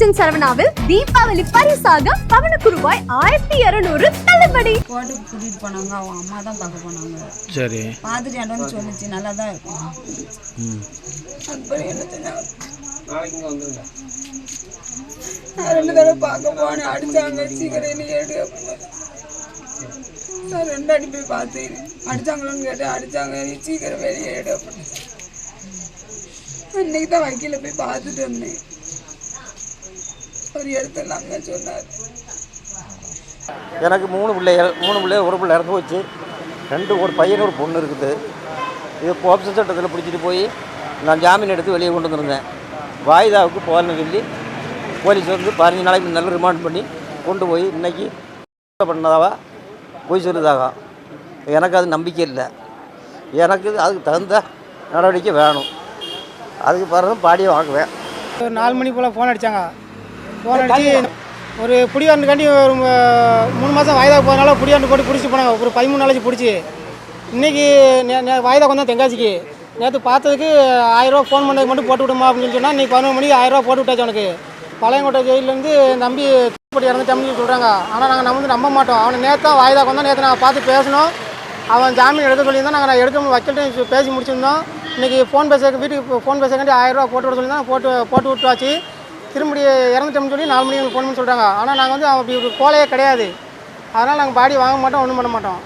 ராஜராஜன் சரவணாவில் தீபாவளி பரிசாக பவனுக்கு ரூபாய் ஆயிரத்தி இருநூறு தள்ளுபடி. கோர்ட்டுக்கு கூட்டிகிட்டு போனாங்க. அவங்க அம்மா தான் பார்க்க போனாங்க. சரி. பார்த்துட்டு இடம்னு சொல்லிச்சு. நல்லா தான் இருக்கும் அப்புறம் என்ன ரெண்டு தடவை பார்க்க போனேன். அடிச்சாங்க. சீக்கிரம் என்ன ஏடு. நான் ரெண்டு அடி போய் பார்த்தேன். அடிச்சாங்களான்னு கேட்டேன். அடிச்சாங்க. நீ சீக்கிரம் வெளியே ஏடு அப்படின்னு இன்னைக்கு தான் வக்கீல போய் பார்த்துட்டு வந்தேன். ஒரு எடுத்துடலாங்க சொன்னார். எனக்கு மூணு பிள்ளைகள் மூணு பிள்ளைகள் ஒரு பிள்ளை இறந்து போச்சு. ரெண்டு ஒரு பையன் ஒரு பொண்ணு இருக்குது. இது போப்ஸ் சட்டத்தில் பிடிச்சிட்டு போய் நான் ஜாமீன் எடுத்து வெளியே கொண்டு வந்திருந்தேன். வாய்தாவுக்கு போகலன்னு சொல்லி போலீஸ் வந்து பதினஞ்சு நாளைக்கு முன்னால ரிமாண்ட் பண்ணி கொண்டு போய் இன்னைக்கு பண்ணதாவா? போய் சொல்லுதாகா எனக்கு அது நம்பிக்கை இல்லை. எனக்கு அதுக்கு தகுந்த நடவடிக்கை வேணும். அதுக்கு பிறகு பாடியை வாங்குவேன். ஒரு நாலு மணி போல் ஃபோன் அடித்தாங்க போன அடித்து ஒரு புடியாண்டுக்காண்டி ஒரு மூணு மாதம் வாய்தா போகிறனால புடியாண்டு போட்டு பிடிச்சி போனாங்க. ஒரு பதிமூணு நாளைக்கு பிடிச்சி. இன்றைக்கி வாய்தா கொண்டா தெங்காசிக்கு நேற்று பார்த்ததுக்கு ஆயிரரூவா ஃபோன் பண்ணதுக்கு மட்டும் போட்டு விடுமா அப்படின்னு சொன்னால் இன்றைக்கி பதினொரு மணிக்கு ஆயிரரூவா போட்டு விட்டாச்சு உனக்கு பழையங்கோட்டை ஜெயிலேருந்து நம்பி தூத்துக்குடி இறந்துட்டோம்னு சொல்கிறாங்க ஆனால் நாங்கள் நம்ம வந்து நம்ப மாட்டோம். அவனை நேற்று வாய்தா கொண்டா நேற்று நாங்கள் பார்த்து பேசணும் அவன் ஜாமீன் எடுக்க சொல்லியிருந்தோம் நாங்கள் நான் எடுக்க வக்கீல்கிட்ட பேசி முடிச்சிருந்தோம். இன்றைக்கி ஃபோன் பேச வீட்டுக்கு ஃபோன் பேசக்காண்டி ஆயிரரூவா போட்டு விட சொல்லி தான் போட்டு போட்டு விட்டாச்சு. திரும்பி இறந்துட்டோம்னு சொல்லி நாலு மணிக்கு ஃபோன் பண்ணி சொல்கிறாங்க ஆனால் நாங்கள் வந்து அப்படி ஒரு கோலையே கிடையாது. அதனால் நாங்கள் பாடி வாங்க மாட்டோம் ஒன்றும் பண்ண மாட்டோம்.